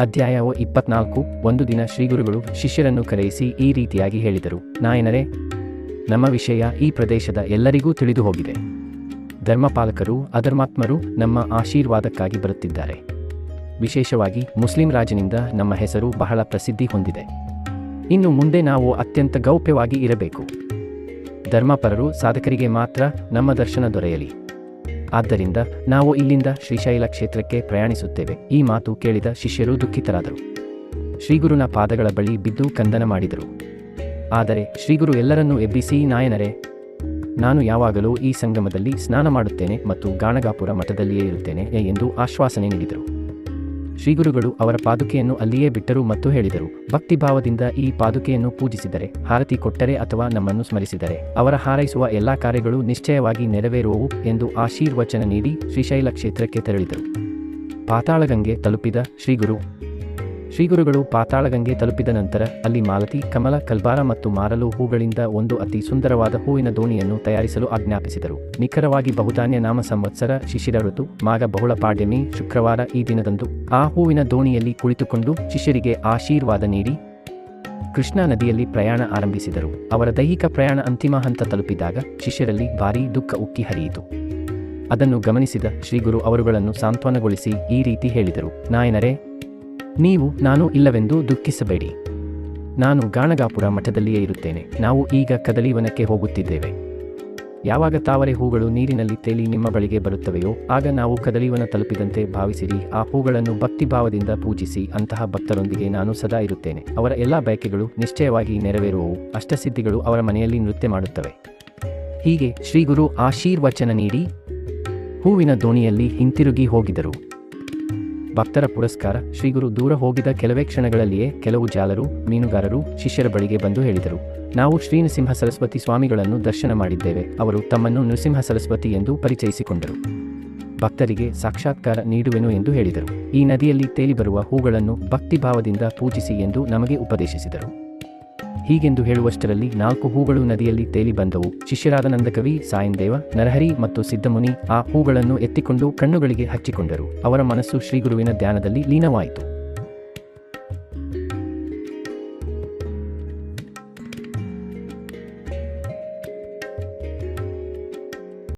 ಅಧ್ಯಾಯವು ಇಪ್ಪತ್ನಾಲ್ಕು, ಒಂದು ದಿನ ಶ್ರೀಗುರುಗಳು ಶಿಷ್ಯರನ್ನು ಕರೆಯಿಸಿ ಈ ರೀತಿಯಾಗಿ ಹೇಳಿದರು. ನಾಯನರೇ, ನಮ್ಮ ವಿಷಯ ಈ ಪ್ರದೇಶದ ಎಲ್ಲರಿಗೂ ತಿಳಿದು ಹೋಗಿದೆ ಧರ್ಮಪಾಲಕರು, ಅಧರ್ಮಾತ್ಮರು ನಮ್ಮ ಆಶೀರ್ವಾದಕ್ಕಾಗಿ ಬರುತ್ತಿದ್ದಾರೆ. ವಿಶೇಷವಾಗಿ ಮುಸ್ಲಿಂ ರಾಜನಿಂದ ನಮ್ಮ ಹೆಸರು ಬಹಳ ಪ್ರಸಿದ್ಧಿ ಹೊಂದಿದೆ. ಇನ್ನು ಮುಂದೆ ನಾವು ಅತ್ಯಂತ ಗೌಪ್ಯವಾಗಿ ಇರಬೇಕು. ಧರ್ಮಪರರು, ಸಾಧಕರಿಗೆ ಮಾತ್ರ ನಮ್ಮ ದರ್ಶನ ದೊರೆಯಲಿ. ಆದ್ದರಿಂದ ನಾವು ಇಲ್ಲಿಂದ ಶ್ರೀಶೈಲ ಕ್ಷೇತ್ರಕ್ಕೆ ಪ್ರಯಾಣಿಸುತ್ತೇವೆ. ಈ ಮಾತು ಕೇಳಿದ ಶಿಷ್ಯರು ದುಃಖಿತರಾದರು. ಶ್ರೀಗುರುನ ಪಾದಗಳ ಬಳಿ ಬಿದ್ದು ಕಂದನ ಮಾಡಿದರು. ಆದರೆ ಶ್ರೀಗುರು ಎಲ್ಲರನ್ನೂ ಎಬ್ಬಿಸಿ, ನಾಯನರೇ, ನಾನು ಯಾವಾಗಲೂ ಈ ಸಂಗಮದಲ್ಲಿ ಸ್ನಾನ ಮಾಡುತ್ತೇನೆ ಮತ್ತು ಗಾಣಗಾಪುರ ಮಠದಲ್ಲಿಯೇ ಇರುತ್ತೇನೆ ಎಂದು ಆಶ್ವಾಸನೆ ನೀಡಿದರು. ಶ್ರೀಗುರುಗಳು ಅವರ ಪಾದುಕೆಯನ್ನು ಅಲ್ಲಿಯೇ ಬಿಟ್ಟರು ಮತ್ತು ಹೇಳಿದರು, ಭಕ್ತಿಭಾವದಿಂದ ಈ ಪಾದುಕೆಯನ್ನು ಪೂಜಿಸಿದರೆ, ಹಾರತಿ ಕೊಟ್ಟರೆ ಅಥವಾ ನಮ್ಮನ್ನು ಸ್ಮರಿಸಿದರೆ, ಅವರ ಹಾರೈಸುವ ಎಲ್ಲಾ ಕಾರ್ಯಗಳು ನಿಶ್ಚಯವಾಗಿ ನೆರವೇರುವವು ಎಂದು ಆಶೀರ್ವಚನ ನೀಡಿ ಶ್ರೀಶೈಲ ಕ್ಷೇತ್ರಕ್ಕೆ ತೆರಳಿದರು. ಪಾತಾಳಗಂಗೆ ತಲುಪಿದ ಶ್ರೀಗುರು ಶ್ರೀಗುರುಗಳು ಪಾತಾಳಗಂಗೆ ತಲುಪಿದ ನಂತರ ಅಲ್ಲಿ ಮಾಲತಿ, ಕಮಲ, ಕಲ್ಬಾರ ಮತ್ತು ಮಾರಲು ಹೂಗಳಿಂದ ಒಂದು ಅತಿ ಸುಂದರವಾದ ಹೂವಿನ ದೋಣಿಯನ್ನು ತಯಾರಿಸಲು ಆಜ್ಞಾಪಿಸಿದರು. ನಿಖರವಾಗಿ ಬಹುಧಾನ್ಯ ನಾಮ ಸಂವತ್ಸರ, ಶಿಶಿರ ಋತು ಮಾಗ ಬಹುಳ ಪಾಡ್ಯಮಿ, ಶುಕ್ರವಾರ ಈ ದಿನದಂದು ಆ ಹೂವಿನ ದೋಣಿಯಲ್ಲಿ ಕುಳಿತುಕೊಂಡು ಶಿಷ್ಯರಿಗೆ ಆಶೀರ್ವಾದ ನೀಡಿ ಕೃಷ್ಣಾ ನದಿಯಲ್ಲಿ ಪ್ರಯಾಣ ಆರಂಭಿಸಿದರು. ಅವರ ದೈಹಿಕ ಪ್ರಯಾಣ ಅಂತಿಮ ಹಂತ ತಲುಪಿದಾಗ ಶಿಷ್ಯರಲ್ಲಿ ಭಾರೀ ದುಃಖ ಉಕ್ಕಿ ಹರಿಯಿತು. ಅದನ್ನು ಗಮನಿಸಿದ ಶ್ರೀಗುರು ಅವರುಗಳನ್ನು ಸಾಂತ್ವನಗೊಳಿಸಿ ಈ ರೀತಿ ಹೇಳಿದರು. ನಾಯನರೇ ನೀವು, ನಾನು ಇಲ್ಲವೆಂದು ದುಃಖಿಸಬೇಡಿ. ನಾನು ಗಾಣಗಾಪುರ ಮಠದಲ್ಲಿಯೇ ಇರುತ್ತೇನೆ. ನಾವು ಈಗ ಕದಲಿವನಕ್ಕೆ ಹೋಗುತ್ತಿದ್ದೇವೆ. ಯಾವಾಗ ತಾವರೆ ಹೂಗಳು ನೀರಿನಲ್ಲಿ ತೇಲಿ ನಿಮ್ಮ ಬಳಿಗೆ ಬರುತ್ತವೆಯೋ, ಆಗ ನಾವು ಕದಲಿವನ ತಲುಪಿದಂತೆ ಭಾವಿಸಿರಿ. ಆ ಹೂಗಳನ್ನು ಭಕ್ತಿಭಾವದಿಂದ ಪೂಜಿಸಿ, ಅಂತಹ ಭಕ್ತರೊಂದಿಗೆ ನಾನು ಸದಾ ಇರುತ್ತೇನೆ. ಅವರ ಎಲ್ಲಾ ಬಯಕೆಗಳು ನಿಶ್ಚಯವಾಗಿ ನೆರವೇರುವವು. ಅಷ್ಟಸಿದ್ಧಿಗಳು ಅವರ ಮನೆಯಲ್ಲಿ ನೃತ್ಯ ಮಾಡುತ್ತವೆ. ಹೀಗೆ ಶ್ರೀಗುರು ಆಶೀರ್ವಚನ ನೀಡಿ ಹೂವಿನ ದೋಣಿಯಲ್ಲಿ ಹಿಂತಿರುಗಿ ಹೋಗಿದರು. ಭಕ್ತರ ಪುರಸ್ಕಾರ ಶ್ರೀಗುರು ದೂರ ಹೋಗಿದ ಕೆಲವೇ ಕ್ಷಣಗಳಲ್ಲಿಯೇ ಕೆಲವು ಜಾಲರು, ಮೀನುಗಾರರು, ಶಿಷ್ಯರ ಬಳಿಗೆ ಬಂದು ಹೇಳಿದರು. ನಾವು ಶ್ರೀ ನೃಸಿಂಹ ಸರಸ್ವತಿ ಸ್ವಾಮಿಗಳನ್ನು ದರ್ಶನ ಮಾಡಿದ್ದೇವೆ. ಅವರು ತಮ್ಮನ್ನು ನೃಸಿಂಹ ಸರಸ್ವತಿ ಎಂದು ಪರಿಚಯಿಸಿಕೊಂಡರು. ಭಕ್ತರಿಗೆ ಸಾಕ್ಷಾತ್ಕಾರ ನೀಡುವೆನು ಎಂದು ಹೇಳಿದರು. ಈ ನದಿಯಲ್ಲಿ ತೇಲಿ ಬರುವ ಹೂಗಳನ್ನು ಭಕ್ತಿಭಾವದಿಂದ ಪೂಜಿಸಿ ಎಂದು ನಮಗೆ ಉಪದೇಶಿಸಿದರು. ಹೀಗೆಂದು ಹೇಳುವಷ್ಟರಲ್ಲಿ ನಾಲ್ಕು ಹೂಗಳು ನದಿಯಲ್ಲಿ ತೇಲಿ ಬಂದವು. ಶಿಷ್ಯರಾದ ನಂದಕವಿ, ಸಾಯಂದೇವ, ನರಹರಿ ಮತ್ತು ಸಿದ್ಧಮುನಿ ಆ ಹೂಗಳನ್ನು ಎತ್ತಿಕೊಂಡು ಕಣ್ಣುಗಳಿಗೆ ಹಚ್ಚಿಕೊಂಡರು. ಅವರ ಮನಸ್ಸು ಶ್ರೀಗುರುವಿನ ಧ್ಯಾನದಲ್ಲಿ ಲೀನವಾಯಿತು.